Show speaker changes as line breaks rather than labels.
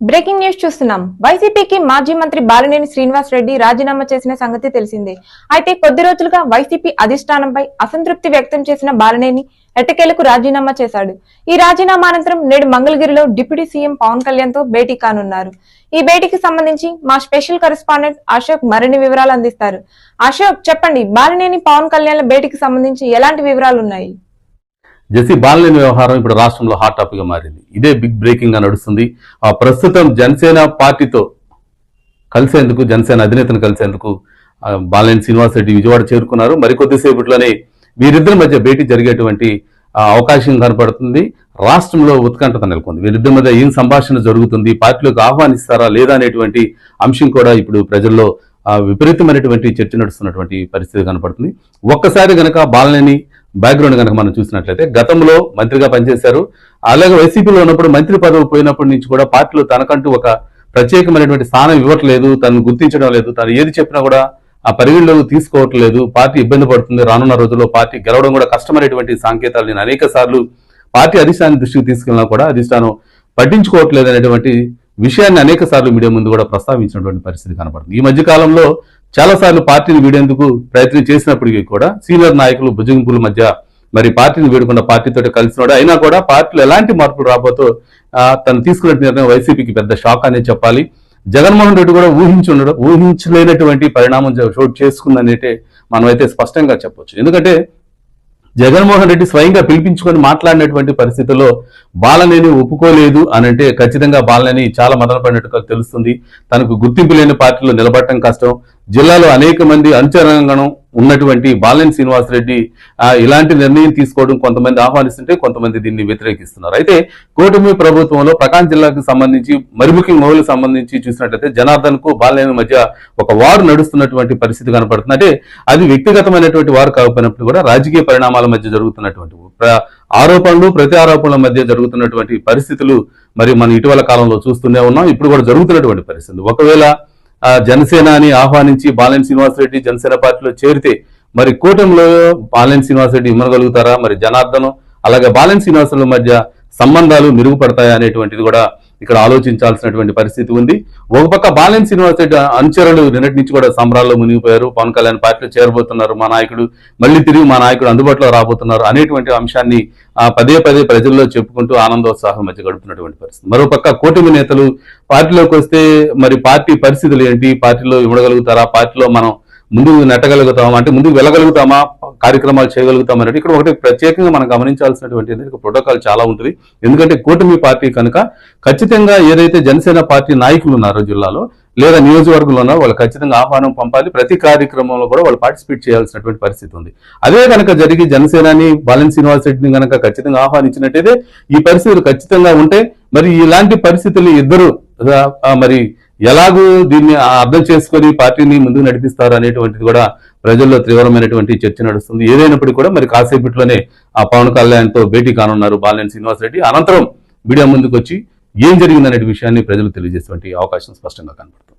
Breaking news చూస్తున్నాం. వైసీపీకి మాజీ మంత్రి బాలినేని శ్రీనివాస్ రెడ్డి రాజీనామా చేసిన సంగతి తెలిసిందే. అయితే కొద్ది రోజులుగా వైసీపీ అధిష్టానంపై అసంతృప్తి వ్యక్తం చేసిన బాలినేని ఎట్టకేలకు రాజీనామా చేశాడు. ఈ రాజీనామా అనంతరం నేడు మంగళగిరిలో డిప్యూటీ సీఎం పవన్ కళ్యాణ్తో భేటీ కానున్నారు. ఈ భేటీకి సంబంధించి మా స్పెషల్ కరెస్పాండెంట్ అశోక్ మరిన్ని వివరాలు అందిస్తారు. అశోక్ చెప్పండి బాలినేని పవన్ కళ్యాణ్ భేటీకి సంబంధించి ఎలాంటి వివరాలు ఉన్నాయి
జెసి బాలలేని వ్యవహారం ఇప్పుడు రాష్ట్రంలో హాట్ టాపిక్గా మారింది. ఇదే బిగ్ బ్రేకింగ్గా నడుస్తుంది. ఆ ప్రస్తుతం జనసేన పార్టీతో కలిసేందుకు జనసేన అధినేతను కలిసేందుకు బాలనేని శ్రీనివాస్ రెడ్డి విజయవాడ చేరుకున్నారు. మరికొద్దిసేపట్లోనే వీరిద్దరి మధ్య భేటీ జరిగేటువంటి అవకాశం కనపడుతుంది. రాష్ట్రంలో ఉత్కంఠత నెలకొంది. వీరిద్దరి మధ్య ఏం సంభాషణ జరుగుతుంది? పార్టీలోకి ఆహ్వానిస్తారా లేదా అనేటువంటి అంశం కూడా ఇప్పుడు ప్రజల్లో విపరీతమైనటువంటి చర్చ నడుస్తున్నటువంటి పరిస్థితి కనపడుతుంది. ఒక్కసారి గనక బాలనేని బ్యాక్గ్రౌండ్ కనుక మనం చూసినట్లయితే గతంలో మంత్రిగా పనిచేశారు. అలాగే వైసీపీలో ఉన్నప్పుడు మంత్రి పదవి పోయినప్పటి నుంచి కూడా పార్టీలో తనకంటూ ఒక ప్రత్యేకమైనటువంటి స్థానం ఇవ్వట్లేదు తను గుర్తించడం లేదు. తను ఏది చెప్పినా కూడా ఆ పరిగణలోకి తీసుకోవట్లేదు. పార్టీ ఇబ్బంది పడుతుంది. రానున్న రోజుల్లో పార్టీ గెలవడం కూడా కష్టమైనటువంటి సంకేతాలు నేను అనేక సార్లు పార్టీ అధిష్టానం దృష్టికి తీసుకెళ్ళినా కూడా అధిష్టానం పట్టించుకోవట్లేదు అనేటువంటి విషయాన్ని అనేక సార్లు మీడియా ముందు కూడా ప్రస్తావించినటువంటి పరిస్థితి కనపడుతుంది. ఈ మధ్య కాలంలో చాలాసార్లు పార్టీని వీడేందుకు ప్రయత్నం చేసినప్పటికీ కూడా సీనియర్ నాయకులు భుజంగుల మధ్య మరి పార్టీని వీడకుండా పార్టీతో కలిసినాడు అయినా కూడా పార్టీలో ఎలాంటి మార్పులు రాబోతో తను తీసుకున్న నిర్ణయం వైసీపీకి పెద్ద షాక్ అనే చెప్పాలి. జగన్మోహన్ రెడ్డి కూడా ఊహించి ఉండడం ఊహించలేనటువంటి పరిణామం చోటు చేసుకుందనేటే మనమైతే స్పష్టంగా చెప్పొచ్చు. ఎందుకంటే జగన్మోహన్ రెడ్డి స్వయంగా పిలిపించుకొని మాట్లాడినటువంటి పరిస్థితుల్లో బాలనేని ఒప్పుకోలేదు అని అంటే ఖచ్చితంగా బాలనేని చాలా మదనపడినట్టుగా తెలుస్తుంది. తనకు గుర్తింపు లేని పార్టీలో నిలబడటం కష్టం. జిల్లాలో అనేక మంది అంచరంగణం ఉన్నటువంటి బాలనేని శ్రీనివాసరెడ్డి రెడ్డి ఇలాంటి నిర్ణయం తీసుకోవడం కొంతమంది ఆహ్వానిస్తుంటే కొంతమంది దీన్ని వ్యతిరేకిస్తున్నారు. అయితే కూటమి ప్రభుత్వంలో ప్రకాశం జిల్లాకు సంబంధించి మరి ముఖ్యంగా మౌలకు సంబంధించి చూసినట్లయితే జనార్దన్కు మధ్య ఒక వారు నడుస్తున్నటువంటి పరిస్థితి కనపడుతుంది. అంటే అది వ్యక్తిగతమైనటువంటి వారు కాకపోయినప్పుడు కూడా రాజకీయ పరిణామాల మధ్య జరుగుతున్నటువంటి ప్ర- ఆరోపణలు ప్రతి ఆరోపణల మధ్య జరుగుతున్నటువంటి పరిస్థితులు మరి మనం ఇటీవల కాలంలో చూస్తూనే ఉన్నాం. ఇప్పుడు కూడా జరుగుతున్నటువంటి పరిస్థితి. ఒకవేళ ఆ, జనసేనాని ఆహ్వానించి బాలెన్ శ్రీనివాసరెడ్డి జనసేన పార్టీలో చేరితే మరి కూటమిలో బాలెన్ శ్రీనివాసరెడ్డి ఇమ్మగలుగుతారా? మరి జనార్దనం అలాగే బాలెన్ శ్రీనివాసుల మధ్య సంబంధాలు మెరుగుపడతాయా అనేటువంటిది కూడా ఇక్కడ ఆలోచించాల్సినటువంటి పరిస్థితి ఉంది. ఒక పక్క బాలన్ శ్రీనివాస్ రెడ్డి అనుచరులు నిన్నటి నుంచి కూడా సంబరాల్లో మునిగిపోయారు. పవన్ కళ్యాణ్ పార్టీలో చేరబోతున్నారు మా నాయకుడు. మళ్ళీ తిరిగి మా నాయకుడు అందుబాటులో రాబోతున్నారు అనేటువంటి అంశాన్ని ఆ, పదే పదే ప్రజల్లో చెప్పుకుంటూ ఆనందోత్సాహం మధ్య గడుపుతున్నటువంటి పరిస్థితి. మరోపక్క కూటమి నేతలు పార్టీలోకి వస్తే మరి పార్టీ పరిస్థితులు ఏంటి? పార్టీలో ఇవ్వగలుగుతారా? పార్టీలో మనం ముందుకు నెట్టగలుగుతామా? అంటే ముందుకు వెళ్ళగలుగుతామా? కార్యక్రమాలు చేయగలుగుతామా? అనేది ఇక్కడ ఒకటి ప్రత్యేకంగా మనం గమనించాల్సినటువంటి ఏంటంటే ప్రోటోకాల్ చాలా ఉంటుంది. ఎందుకంటే కూటమి పార్టీ కనుక ఖచ్చితంగా ఏదైతే జనసేన పార్టీ నాయకులు ఉన్నారో జిల్లాలో లేదా నియోజకవర్గంలో ఉన్నారో వాళ్ళు ఖచ్చితంగా ఆహ్వానం పంపాలి. ప్రతి కార్యక్రమంలో కూడా వాళ్ళు పార్టిసిపేట్ చేయాల్సినటువంటి పరిస్థితి ఉంది. అదే కనుక జరిగి జనసేనాని బాలన్ శ్రీనివాస్ రెడ్డిని కనుక ఖచ్చితంగా ఆహ్వానించినట్టయితే ఈ పరిస్థితులు ఖచ్చితంగా ఉంటే మరి ఇలాంటి పరిస్థితులు ఇద్దరు మరి ఎలాగూ దీన్ని అర్థం చేసుకొని పార్టీని ముందుకు నడిపిస్తారు అనేటువంటిది కూడా ప్రజల్లో తీవ్రమైనటువంటి చర్చ నడుస్తుంది. ఏదైనప్పటికీ కూడా మరి కాసేపట్లోనే ఆ పవన్ కళ్యాణ్తో భేటీ కానున్నారు బాలినేని శ్రీనివాస్ రెడ్డి అనంతరం మీడియా ముందుకు వచ్చి ఏం జరిగిందనే విషయాన్ని ప్రజలు తెలియజేసేటువంటి అవకాశం స్పష్టంగా కనబడుతుంది